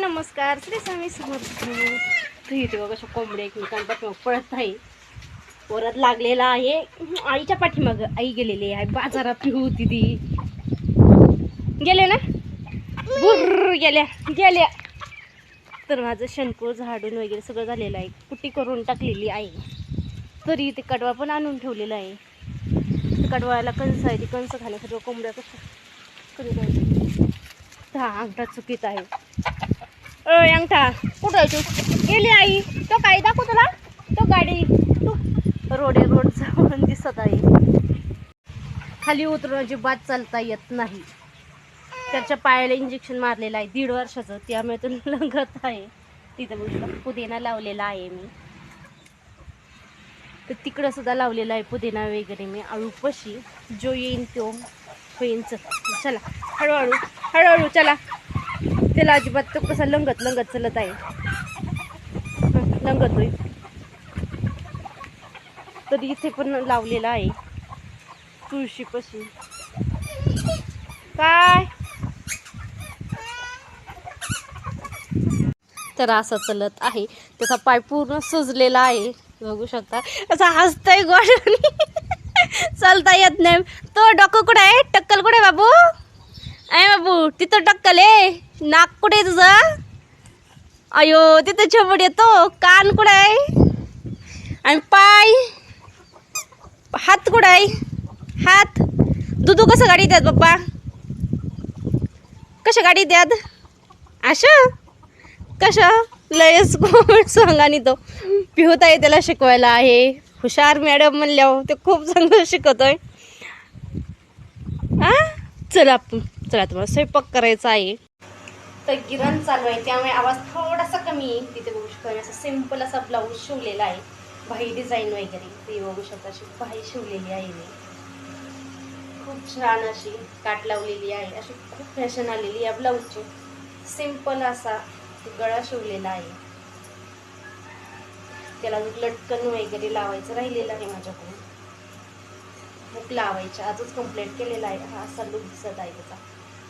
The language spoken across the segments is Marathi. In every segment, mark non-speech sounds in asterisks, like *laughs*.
नमस्कार श्री स्वामी समर्थ इथे बघा कशा कोंबड्या एकमेकांपासून पळत आहे. परत लागलेला आहे. आईच्या पाठीमाग आई गेलेली आहे. बाजारात पिहू होती ती. गेले ना? बुर्र गेल्या गेल्या. तर माझं शंकूळ झाडून वगैरे सगळं झालेलं आहे. पुट्टी करून टाकलेली आहे. तरी ते कडवा पण आणून ठेवलेला आहे. ते कडवायला कंस आहे ती कंस खाण्यासाठी कोंबड्या कसं कधी आहे हा अंगठा चुकीत आहे. अय अंगठा कुठं आहे तू? गेली आई. तो काय दाखव तुला. तो गाडी. तू. रोडे रोड जवळून दिसत आहे. खाली उतरून अजिबात चालता येत नाही. त्याच्या पायाला इंजेक्शन मारलेलं आहे. दीड वर्षाचं. त्यामुळे तो लंगत आहे. तिथं पुदिना लावलेला आहे मी. तर तिकडं सुद्धा लावलेला आहे पुदिना वगैरे मी. आळूपशी. जो येईन तो होईन. चला हळूहळू. हळूहळू चला. त्याला अजिबात तो कसा लंगत लंगत चलत आहे. लंगत होईल तर इथे पण लावलेला आहे. तुळशी तुळशीपाशी काय? तर असं चलत आहे. त्याचा पाय पूर्ण सुजलेला आहे. बघू शकता. असा हसतय गोड. *laughs* चालता येत नाही. तो डोकं कुठं आहे? टक्कल कुठे बाबू? आहे बाबू तिथं टक्कल ए. नाक कुठे आहे तुझं? अयो तिथं छबड येतो. कान कुठं आहे? आणि पाय. हात कुठं आहे? हात. दुधू कसं गाडी द्यात बाप्पा? कशा गाडी द्यात अशा कशा लयच कोण सांगानी तो. पिहुताई त्याला शिकवायला आहे. हुशार मॅडम म्हणल्यावर ते खूप चांगलं शिकवतोय. हा चला आपण चला तुम्हाला स्वयंपाक करायचा आहे. तर गिरण चालू आहे त्यामुळे आवाज थोडासा कमी आहे तिथे बघू शकता असा असं सिंपल असा ब्लाऊज शिवलेला आहे. भाई डिझाईन वगैरे. ते बघू शकता अशी भाई शिवलेली आहे मी. खूप छान अशी काट लावलेली आहे. अशी खूप फॅशन आलेली या ब्लाऊजची सिंपल असा गळा शिवलेला आहे. त्याला लटकन वगैरे लावायचं राहिलेलं आहे माझ्याकडून. बुक लावायचे. आजच कंप्लीट केलेला आहे. हा असा लुक दिसत आहे त्याचा.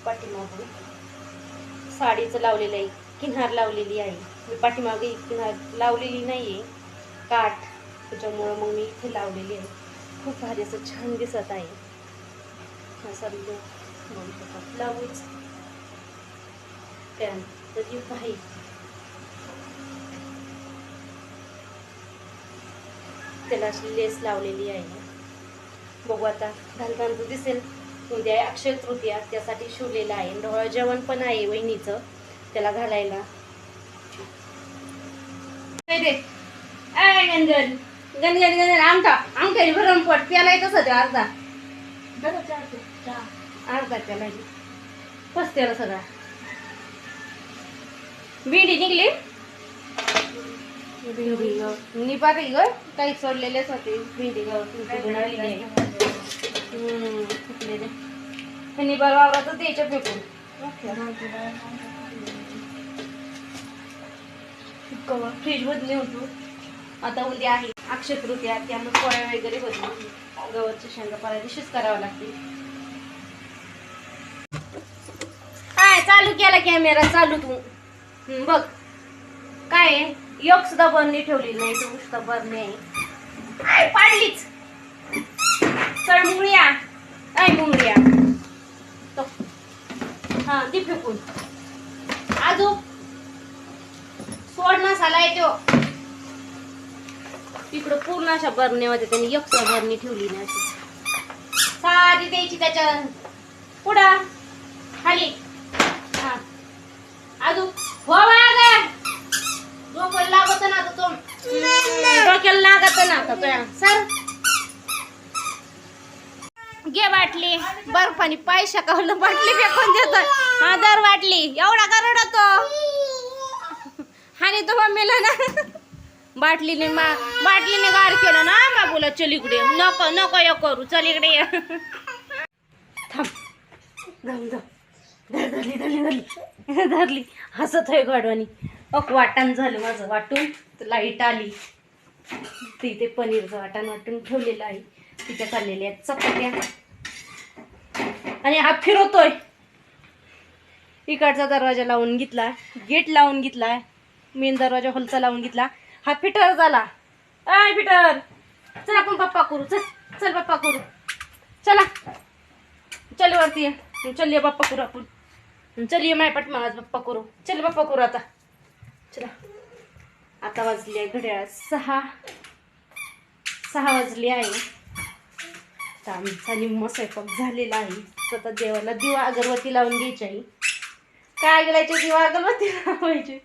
पाठीमागे. साडीचं लावलेलं आहे किनार लावलेली आहे. मी पाठीमागे किनार लावलेली नाही आहे काठ. त्याच्यामुळं मग मी इथे लावलेली आहे. खूप भारी असं छान दिसत आहे. असा ब्लाऊज. त्यानंतर ही बाही त्याला अशी लेस लावलेली आहे. बघू आता घालताना दिसेल. उद्या अक्षय तृतीया त्यासाठी शिवलेलं आहे. डोळं जेवण पण आहे वहिनीचं त्याला घालायला. काय ते? आय गंजन गण गण गण आमटा. आमटा भरम पट प्याला तसं ते अर्धा. अर्धा प्याला बस त्याला सगळा. भेंडी निघली? भेंडी. ग. निपारी ग. काही सोडलेलेच होते. भेंडी ग. फुटलेले. हे निबार वावरातच द्यायच्या फेकून फ्रीज बदली होतो आता उद्या आहे अक्षय तृतीया त्यामुळे पोळ्या वगैरे होती गवरच्या शेंगा पाला दिवशीच करावं लागते काय चालू केला कॅमेरा चालू तू बघ काय आहे? एक सुद्धा बरणी ठेवली नाही तू सुद्धा बरणी आहे पाडलीच मुंगळ्या आय मुंगळ्या तो हा ती फेकून. आजू. सोड मसाला आहे तो. इकडं पूर्ण अशा बरण्या होत्या त्यांनी एक सुद्धा बरणी ठेवली नाही अशी. सारी द्यायची त्याच्या पुढं. खाली. हा. आजू. हो. डोक्याला लागत ना आता तो. डोक्याला लागत ना आता सर. घे बाटली. बर्फानी पाय कावलं बाटली फेकून देतो हा दर वाटली एवढा का रडतो आणि तो मम्मीला ना बाटलीने मा बाटलीने गार केलं ना बाबूला चल इकडे. नको नको यो करू. चल इकडे ये. थांब. धरली धरली धरली. *laughs* धरली. हसत आहे गाडवानी. अक वाटण झालं माझं वाटून. लाइट आली. तिथे पनीरचं वाटण वाटून ठेवलेलं आहे. तिच्या चाललेल्या आहेत. चपात्या. आणि हा फिरवतोय. इकडचा दरवाजा लावून घेतला गेट लावून घेतला मेन दरवाजा हॉलचा लावून घेतला. हा फिटर झाला. आय फिटर. चल आपण पप्पा करू. चल चल पप्पा करू. चला. चल वरती ये. चलिए पप्पा करू आपण. चलिए माय पट आज पप्पा करू. चल पप्पा करू आता. चला. आता वाजली आहे घड्याळ सहा. सहा वाजली आहे. तर आमचा निम्म स्वयंपाक झालेला आहे. स्वतः देवाला दिवा अगरबत्ती लावून घ्यायची आहे. काय गेलायचे दिवा अगरबत्ती लावायची?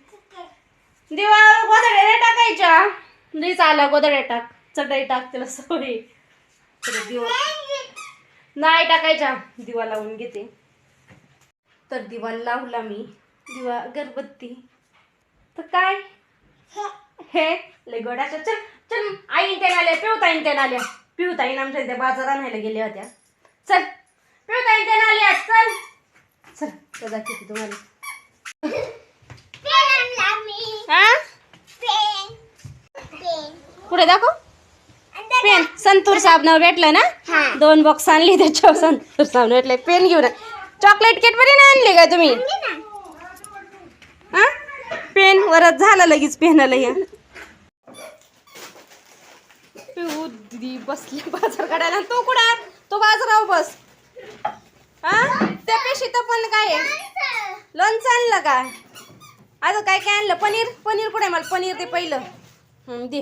दिवा गोदड्या टाकायच्या. नाही चाला गोदड्या टाक. चटई टाक त्याला सवय. दिवा नाही टाकायच्या. दिवा लावून घेते. तर दिवा लावला मी. दिवा अगरबत्ती. तर काय? हे? लय गोडाच्या चल चल. आईन त्याला आल्या. येईन त्याला आल्या. पिवताईन आमच्या इथे बाजार आणायला गेल्या होत्या. चल पिवताईन त्याला आल्या चल. चल त्याचा किती तुम्हाला हा? पुढे दाखव? पेन. संतूर साबण भेटलं ना? दोन बॉक्स आणली त्याच्यावर संतूर साबण भेटले. पेन घेऊन चॉकलेट केट पण आणले का तुम्ही? हा? पेन वरच झालं लगेच पेनाला या पिऊ दिदी बसली बाजार काढायला. तो कुठं तो बाजारावर बस. हा? त्या पेशीत पण काय आहे? लोणचं आणलं का? आता काय काय आणलं? पनीर? पनीर कुठे मला पनीर दे पहिलं. दे.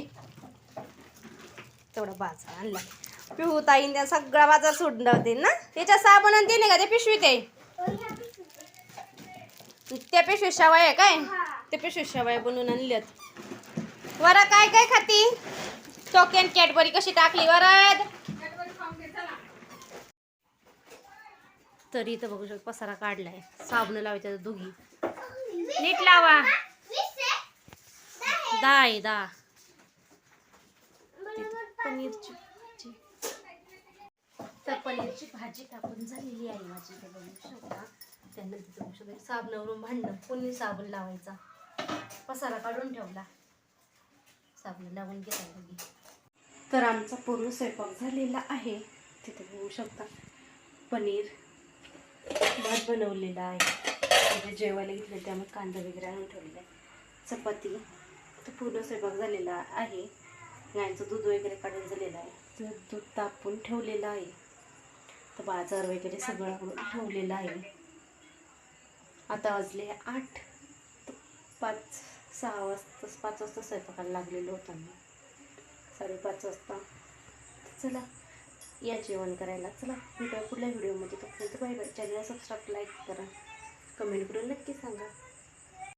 तेवढा बाजार आणला. पिहू ताईन त्या सगळा बाजार सोडून होते ना. त्याच्या साबण आणि ते नाही का? ते पिशवीत आहे त्या पिशवीत शेवाय काय? त्या पिशवीत शेवाय बनवून आणल्यात. वरा काय काय खाती? टोकन कॅडबरी कशी टाकली वरद? तरी इथं बघू शकतो पसारा काढलाय. साबण लावायचा दोघी. नीट लावा. दहा आहे दहा. तिथं पनीरची तर पनीरची भाजी टाकून झालेली आहे माझी इथे बघू शकता. त्यानंतर तिथं बघू शकता साबणावरून भांडणं पुन्हा साबण लावायचा? पसारा काढून ठेवला. साबण लावून घेता तर आमचा पूर्ण स्वयंपाक झालेला आहे. तिथे बघू शकता. पनीर भात बनवलेला आहे. म्हणजे जेवायला घेतलं त्यामुळे कांदा वगैरे आणून ठेवलेला आहे. चपाती तर पूर्ण स्वयंपाक झालेला आहे. गायचं दूध वगैरे काढून झालेलं आहे. तर दूध तापून ठेवलेलं आहे. तर बाजार वगैरे सगळं ठेवलेलं आहे. आता वाजले आठ. तर पाच सहा वाजता पाच वाजता स्वयंपाकाला लागलेलो होता मी साडेपाच वाजता. चला या जेवण करायला. चला भेटूया पुढल्या व्हिडिओमध्ये. तोपर्यंत बाय बाय चॅनलला सबस्क्राईब लाईक करा. कमेंट करून नक्की सांगा.